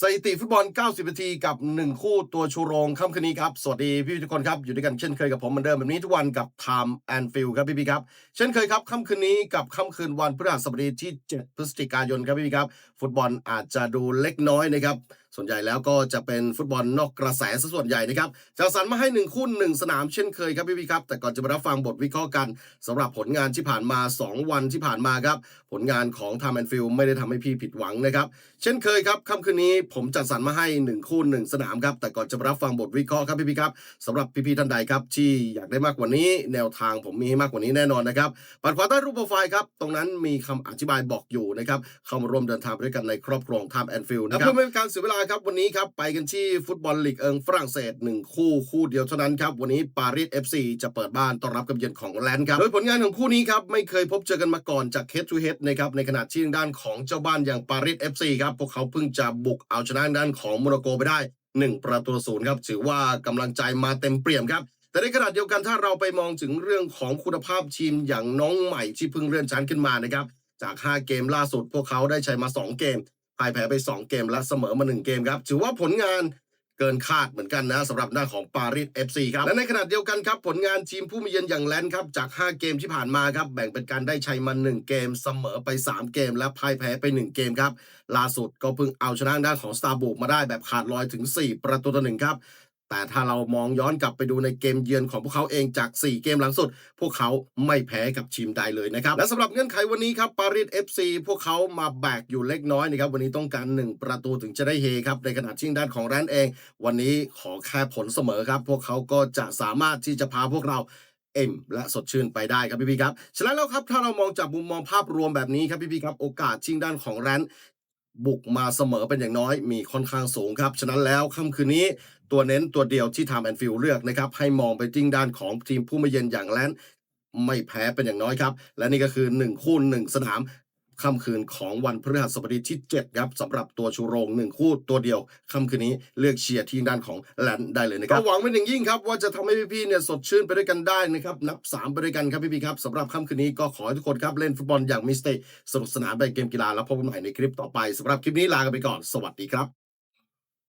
สถิติฟุตบอล 90 นาทีกับ 1 คู่ตัวชูโรงค่ำคืนนี้ครับ สวัสดีพี่ทุกคนครับ อยู่ด้วยกันเช่นเคยกับผมเหมือนเดิมแบบนี้ทุกวันกับ Time and Feel ครับพี่พี่ครับ เช่นเคยครับค่ำคืนนี้กับค่ำคืนวันพฤหัสบดีที่ 7 พฤศจิกายนครับพี่พี่ครับ ฟุตบอลอาจจะดูเล็กน้อยนะครับ ส่วนใหญ่แล้วก็จะเป็นฟุตบอลนอกกระแสซะส่วนใหญ่นะครับจะสรรมาให้หนึ่งคู่หนึ่งสนามเช่นเคยครับพี่ๆครับ แต่ก่อนจะไปรับฟังบทวิเคราะห์กันสำหรับผลงานที่ผ่านมา 2 วันที่ผ่านมาครับ ผลงานของ Time and Feel ไม่ได้ทำให้พี่ผิดหวังนะครับ เช่นเคยครับค่ำคืนนี้ผมจัดสรรมาให้ 1 คู่ 1 สนามครับ แต่ก่อนจะไปรับฟังบทวิเคราะห์ครับพี่ๆครับสำหรับพี่ๆท่านใดครับที่อยากได้มากกว่านี้ แนวทางผมมีให้มากกว่านี้แน่นอนนะครับปัดขวาใต้รูปโปรไฟล์ครับตรงนั้นมีคำอธิบายบอกอยู่นะครับเข้ามาร่วมเดินทางไปด้วยกันในครอบครัวทามแอนฟิลนะครับเพื่อไม่เป็นการเสียเวลาครับวันนี้ครับไปกันที่ฟุตบอลลีกเอิงฝรั่งเศส1คู่คู่เดียวเท่านั้นครับวันนี้ปารีส FC จะเปิดบ้านต้อนรับกับเยือนของแลนด์ครับโดยผลงานของคู่นี้ครับไม่เคยพบเจอกันมาก่อนจาก head to head นะครับในขณะที่ทางด้านของเจ้าบ้านอย่างปารีส FC ครับพวกเขาเพิ่งจะบุกเอาชนะด้านของโมร็อกโกไปได้ 1 ประตูศูนย์ครับถือว่ากำลังใจมาเต็มเปี่ยมครับแต่ในขณะเดียวกันถ้าเราไปมองถึงเรื่องของคุณภาพทีมอย่างน้องใหม่ที่เพิ่งเลื่อนชั้นขึ้นมานะครับจาก 5 เกมล่าสุด พวกเขาได้ใชัยมา 2 เกม พ่ายแพ้ไป 2 เกมและเสมอมา 1 เกมครับ ถือว่าผลงานเกินคาดเหมือนกันนะสำหรับหน้านของปารีส FC ครับ และในขณะเดียวกันครับ ผลงานทีมผู้มีเยือนอย่างแลนด์ครับ จาก 5 เกมที่ผ่านมาครับ แบ่งเป็นการได้ชัยมา 1 เกม เสมอไป 3 เกม และพ่ายแพ้ไป 1 เกมครับล่าสุดก็เพิ่งเอาชนะด้านของสตาร์บุกมาได้แบบขาดลอยถึง 4 ประตูต่อหนึ่งครับ แต่ถ้าเรามองย้อนกลับไปดูในเกมเยือนของพวกเขาเองจาก 4 เกมหลังสุด พวกเขาไม่แพ้กับทีมใดเลยนะครับ และสำหรับเงื่อนไขวันนี้ครับปารีส FC พวกเขามาแบกอยู่เล็กน้อยนะครับ วันนี้ต้องการ 1 ประตูถึงจะได้เฮครับ ในขณะที่ด้านของแรนเอง วันนี้ขอแค่ผลเสมอครับ พวกเขาก็จะสามารถที่จะพาพวกเราเอ็มและสดชื่นไปได้ครับพี่พี่ครับ ฉะนั้นแล้วครับถ้าเรามองจากมุมมองภาพรวมแบบนี้ครับพี่พี่ครับ โอกาสชิงด้านของแรน บุกมาเสมอเป็นอย่างน้อยมีค่อนข้างสูงครับ ฉะนั้นแล้วค่ำคืนนี้ตัวเน้นตัวเดียวที่ทำแอนฟิลเลือกนะครับ ให้มองไปจิ้งด้านของทีมผู้มาเยือนอย่างแลนด์ไม่แพ้เป็นอย่างน้อยครับ และนี่ก็คือ 1 คู่ 1 สนาม ค่ำคืนของวันพฤหัสบดีที่ 7 ครับสำหรับตัวชูโรง1คู่ตัวเดียวค่ำคืนนี้เลือกเชียร์ทีมด้านของแลนด์ได้เลยนะครับหวังเป็นอย่างยิ่งครับว่าจะทำให้พี่ๆเนี่ยสดชื่นไปด้วยกันได้นะครับนับ 3 ไปด้วยกันครับพี่ๆครับสำหรับค่ำคืนนี้ก็ขอให้ทุกคนครับเล่นฟุตบอลอย่างมีสเตสนุกสนานไปเกมกีฬาแล้วพบกันใหม่ในคลิปต่อไปสำหรับคลิปนี้ลากันไปก่อนสวัสดีครับ